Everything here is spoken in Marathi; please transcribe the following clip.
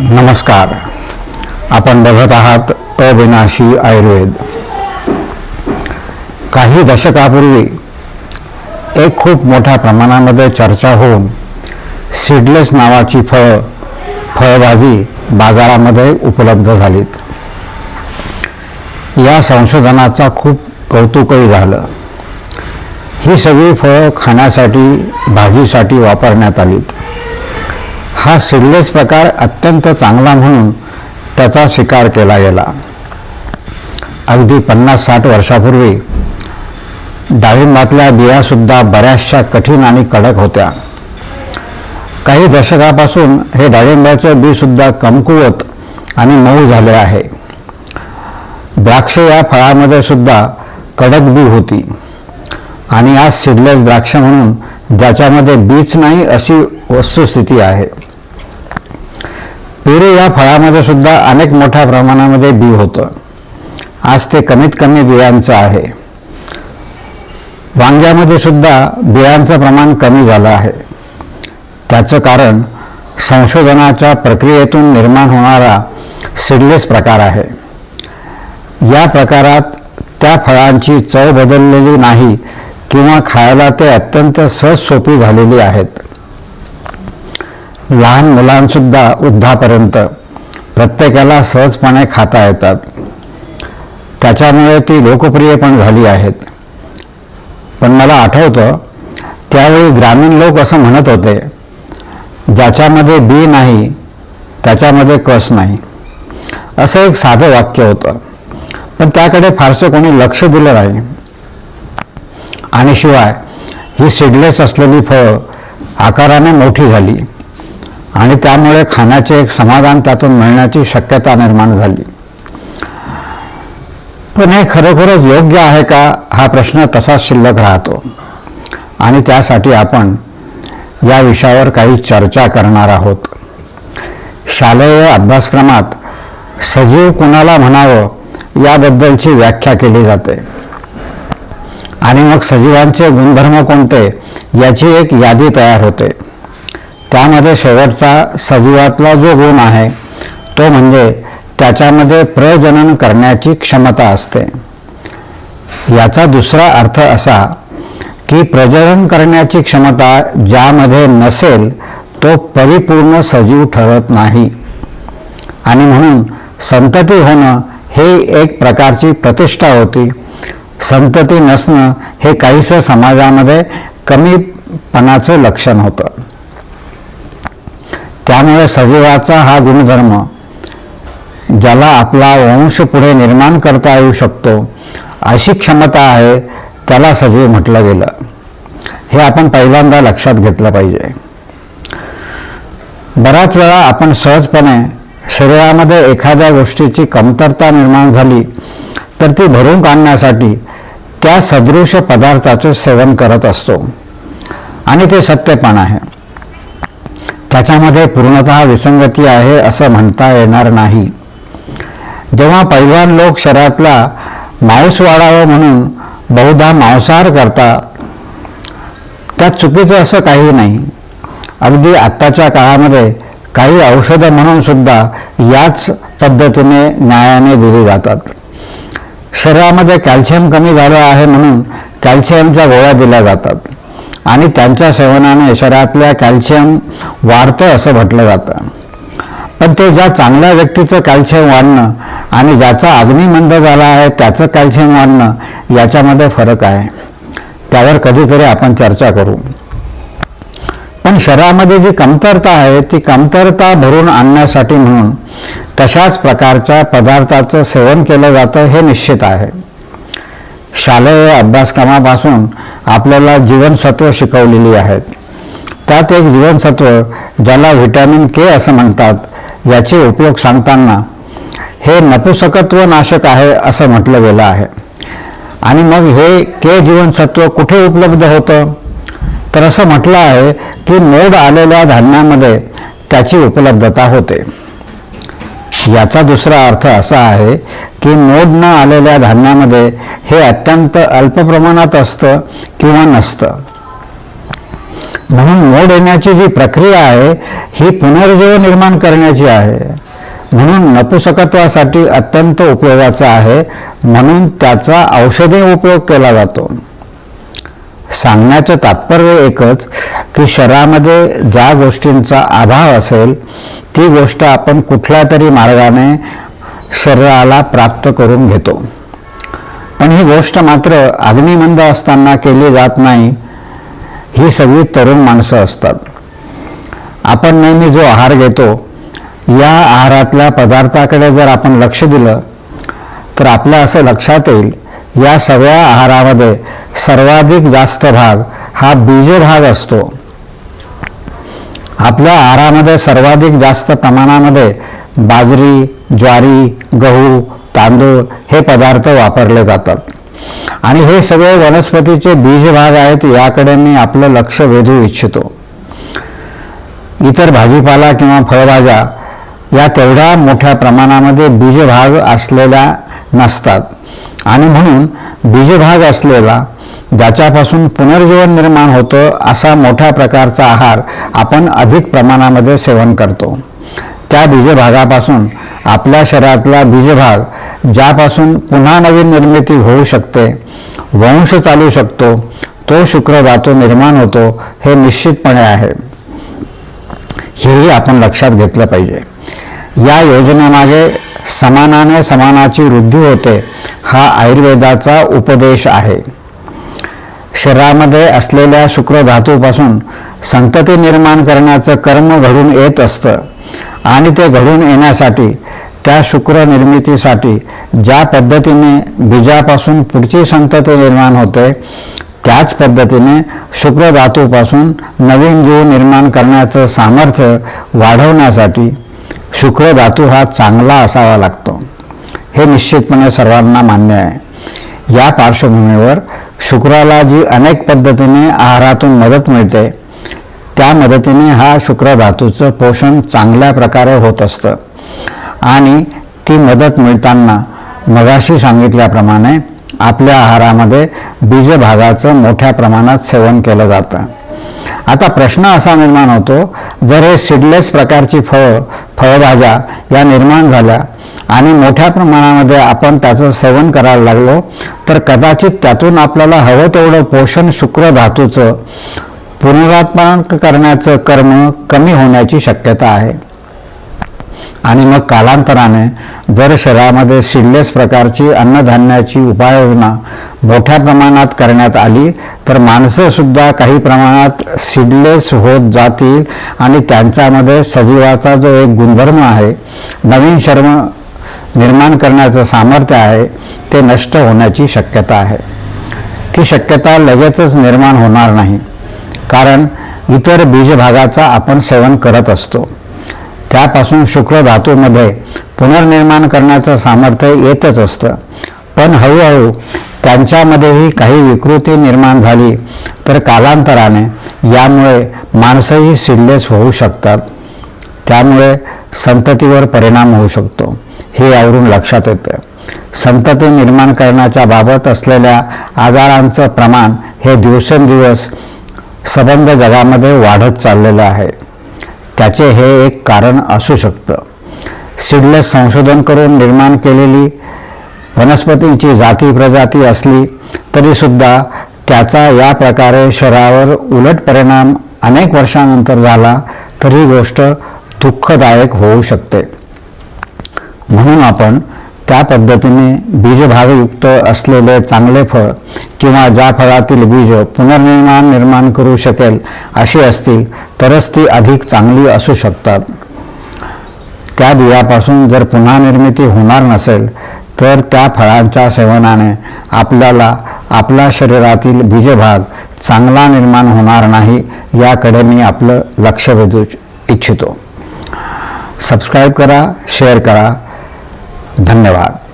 नमस्कार. आपण बघत आहात अविनाशी आयुर्वेद. काही दशकापूर्वी एक खूप मोठ्या प्रमाणामध्ये चर्चा होऊन सीडलेस नावाची फळ फळभाजी बाजारामध्ये उपलब्ध झालीत. या संशोधनाचा खूप कौतुकही झालं. ही सगळी फळं खाण्यासाठी भाजीसाठी वापरण्यात आलीत. हा सीडलेस प्रकार अत्यंत चांगला म्हणून त्याचा स्वीकार केला गेला. अगदी पन्नास साठ वर्षापूर्वी डाळिंबातल्या बियासुद्धा बऱ्याचशा कठीण आणि कडक होत्या. काही दशकापासून हे डाळिंबाचं बीसुद्धा कमकुवत आणि मऊ झाले आहे. द्राक्ष या फळामध्ये सुद्धा कडक बी होती आणि आज सीडलेस द्राक्ष म्हणून ज्याच्यामध्ये बीच नाही अशी वस्तुस्थिती आहे. पेरू या फळामध्ये सुद्धा अनेक मोठ्या प्रमाणामध्ये बी होतं. आज ते कमीत कमी बियांचं आहे. वांग्यामध्ये सुद्धा बियांचं प्रमाण कमी झालं आहे. त्याचं कारण संशोधनाच्या प्रक्रियेतून निर्माण होणारा सिडलेस प्रकार आहे. या प्रकारात त्या फळांची चव बदललेली नाही किंवा खायला ते अत्यंत सहज सोपी झालेली आहेत. लहान मुलांसुद्धा उद्धापर्यंत प्रत्येकाला सहजपणे खाता येतात. त्याच्यामुळे ती लोकप्रिय पण झाली आहेत. पण मला आठवतं त्यावेळी ग्रामीण लोक असं म्हणत होते ज्याच्यामध्ये बी नाही त्याच्यामध्ये कस नाही. असं एक साधं वाक्य होतं. पण त्याकडे फारसं कोणी लक्ष दिलं नाही. आणि शिवाय ही सीडलेस असलेली फळं आकाराने मोठी झाली. आणि त्यामुळे खाण्याचे एक समाधान त्यातून मिळण्याची शक्यता निर्माण झाली. पण हे खरोखरच योग्य आहे का? हा प्रश्न तसाच शिल्लक राहतो. आणि त्यासाठी आपण या विषयावर काही चर्चा करणार आहोत. शालेय अभ्यासक्रमात सजीव कुणाला म्हणावं याबद्दलची व्याख्या केली जाते. आणि मग सजीवांचे गुणधर्म कोणते याची एक यादी तयार होते. त्यामध्ये शेवटचा सजीवातला जो गुण आहे तो म्हणजे त्याच्यामध्ये प्रजनन करण्याची क्षमता असते. याचा दुसरा अर्थ असा की प्रजनन करण्याची क्षमता ज्यामध्ये नसेल तो परिपूर्ण सजीव ठरत नाही. आणि म्हणून संतती होणं हे एक प्रकारची प्रतिष्ठा होती. संतती नसणं हे काहीसं समाजामध्ये कमीपणाचं लक्षण होतं. त्यामुळे सजीवाचा हा गुणधर्म ज्याला आपला वंश पुढे निर्माण करता येऊ शकतो अशी क्षमता आहे त्याला सजीव म्हटलं गेलं. हे आपण पहिल्यांदा लक्षात घेतलं पाहिजे. बऱ्याच वेळा आपण सहजपणे शरीरामध्ये एखाद्या गोष्टीची कमतरता निर्माण झाली तर ती भरून काढण्यासाठी त्या सदृश पदार्थाचे सेवन करत असतो. आणि ते सत्य पण आहे. त्याच्यामध्ये पूर्णत विसंगती आहे असं म्हणता येणार नाही. जेव्हा पैलवान लोक शरीरातला मांस वाढावं म्हणून बहुधा मांसाहार करतात त्यात चुकीचं असं काही नाही. अगदी आत्ताच्या काळामध्ये काही औषधं म्हणून सुद्धा याच पद्धतीने न्यायाने दिली जातात. शरीरामध्ये कॅल्शियम कमी झालं आहे म्हणून कॅल्शियमच्या गोळ्या दिल्या जातात. आणि त्यांच्या सेवनाने शरीरातल्या कॅल्शियम वाढतं असं म्हटलं जातं. पण ते ज्या चांगल्या व्यक्तीचं कॅल्शियम वाढणं आणि ज्याचा अग्निमंद झाला आहे त्याचं कॅल्शियम वाढणं याच्यामध्ये फरक आहे. त्यावर कधीतरी आपण चर्चा करू. पण शरीरामध्ये जी कमतरता आहे ती कमतरता भरून आणण्यासाठी म्हणून तशाच प्रकारच्या पदार्थाचं सेवन केलं जातं हे निश्चित आहे. शालेय अभ्यासक्रमापासून आपल्याला जीवनसत्व शिकवलेली आहेत. त्यात एक जीवनसत्व ज्याला व्हिटॅमिन के असं म्हणतात याचे उपयोग सांगताना हे नपुसकत्व नाशक आहे असं म्हटलं गेलं आहे. आणि मग हे के जीवनसत्व कुठे उपलब्ध होतं? तर असं म्हटलं आहे की मोड आलेल्या धान्यामध्ये त्याची उपलब्धता होते. याचा दुसरा अर्थ असा आहे की मोड न आलेल्या धान्यामध्ये हे अत्यंत अल्प प्रमाणात असतं किंवा नसतं. म्हणून मोड येण्याची जी प्रक्रिया आहे ही पुनर्जीव निर्माण करण्याची आहे. म्हणून नपुसकत्वासाठी अत्यंत उपयोगाचा आहे म्हणून त्याचा औषधी उपयोग केला जातो. सांगण्याचं तात्पर्य एकच की शरीरामध्ये ज्या गोष्टींचा अभाव असेल ती गोष्ट आपण कुठल्या तरी मार्गाने शरीराला प्राप्त करून घेतो. पण ही गोष्ट मात्र अग्निमंद असताना केली जात नाही ही सगळी तरुण माणसं असतात. आपण नेहमी जो आहार घेतो या आहारातल्या पदार्थाकडे जर आपण लक्ष दिलं तर आपल्या असं लक्षात येईल या सगळ्या आहारामध्ये सर्वाधिक जास्त भाग हा बीज भाग असतो. आपल्या आहारामध्ये सर्वाधिक जास्त प्रमाणामध्ये बाजरी ज्वारी गहू तांदूळ हे पदार्थ वापरले जातात. आणि हे सगळे वनस्पतीचे बीज भाग आहेत याकडे मी आपलं लक्ष वेधू इच्छितो. इतर भाजीपाला किंवा फळभाज्या या तेवढ्या मोठ्या प्रमाणामध्ये बीजभाग असलेल्या नसतात. आणि म्हणून बीजभाग असलेला ज्याच्यापासून पुनर्जीवन निर्माण होतं असा मोठ्या प्रकारचा आहार आपण अधिक प्रमाणामध्ये सेवन करतो. त्या बीजभागापासून आपल्या शरीरातला बीजभाग ज्यापासून पुन्हा नवीन निर्मिती होऊ शकते वंश चालू शकतो तो शुक्र धातू निर्माण होतो हे निश्चितपणे आहे. हेही आपण लक्षात घेतलं पाहिजे. या योजनेमागे समानाने समानाची वृद्धी होते हा आयुर्वेदाचा उपदेश आहे. शरीरामध्ये असलेल्या शुक्र धातूपासून संतती निर्माण करण्याचं कर्म घडून येत असतं. आणि ते घडून येण्यासाठी त्या शुक्र निर्मितीसाठी ज्या पद्धतीने बीजापासून पुढची संतती निर्माण होते त्याच पद्धतीने शुक्र धातूपासून नवीन जीव निर्माण करण्याचं सामर्थ्य वाढवण्यासाठी शुक्र धातू हा चांगला असावा लागतो. हे निश्चितपणे सर्वांना मान्य आहे. या पार्श्वभूमीवर शुक्राला जी अनेक पद्धतीने आहारातून मदत मिळते. त्या मदतीने हा शुक्र धातूचं पोषण चांगल्या प्रकारे होत असतं. आणि ती मदत मिळताना मगाशी सांगितल्याप्रमाणे आपल्या आहारामध्ये बीजभागाचं मोठ्या प्रमाणात सेवन केलं जातं. आता प्रश्न असा निर्माण होतो जर हे सीडलेस प्रकारची फळं फळभाज्या या निर्माण झाल्या आणि मोठ्या प्रमाणामध्ये आपण त्याचं सेवन करायला लागलो तर कदाचित त्यातून आपल्याला हवं तेवढं पोषण शुक्र धातूचं पुनरात्मन करण्याचं कर्म कमी होण्याची शक्यता आहे. आणि मग कालांतराने जर शहरामध्ये सीडलेस प्रकारची अन्नधान्याची उपाययोजना मोठ्या प्रमाणात करण्यात आली तर माणसंसुद्धा काही प्रमाणात सीडलेस होत जातील आणि त्यांच्यामध्ये सजीवाचा जो एक गुणधर्म आहे नवीन शर्म निर्माण करण्याचं सामर्थ्य आहे ते नष्ट होण्याची शक्यता आहे. ती शक्यता लगेचच निर्माण होणार नाही कारण इतर बीजभागाचा आपण सेवन करत असतो. त्यापासून शुक्र धातूमध्ये पुनर्निर्माण करण्याचं सामर्थ्य येतच असतं. पण हळूहळू त्यांच्यामध्येही काही विकृती निर्माण झाली तर कालांतराने यामुळे माणसंही सिडलेस होऊ शकतात. त्यामुळे संततीवर परिणाम होऊ शकतो हे यावरून लक्षात येतं. संतती निर्माण करण्याच्या बाबत असलेल्या आजारांचं प्रमाण हे दिवसेंदिवस सबंध जगामध्ये वाढत चाललेलं आहे. त्याचे हे एक कारण असू शकतं. सीडलेस संशोधन करून निर्माण केलेली वनस्पतींची जाती प्रजाती असली तरीसुद्धा त्याचा या प्रकारे शरीरावर उलट परिणाम अनेक वर्षानंतर झाला तर ही गोष्ट दुःखदायक होऊ शकते. म्हणून आपण त्या पद्धतीने बीजभागयुक्त असलेले चांगले फळ किंवा ज्या फळातील बीज पुनर्निर्माण निर्माण करू शकेल अशी असतील तरच ती अधिक चांगली असू शकतात. त्या बियापासून जर पुन्हा निर्मिती होणार नसेल तर त्या फळांच्या सेवनाने आपल्याला आपल्या शरीरातील बीजभाग चांगला निर्माण होणार नाही याकडे मी आपलं लक्ष वेधू इच्छितो. सबस्क्राईब करा शेअर करा धन्यवाद.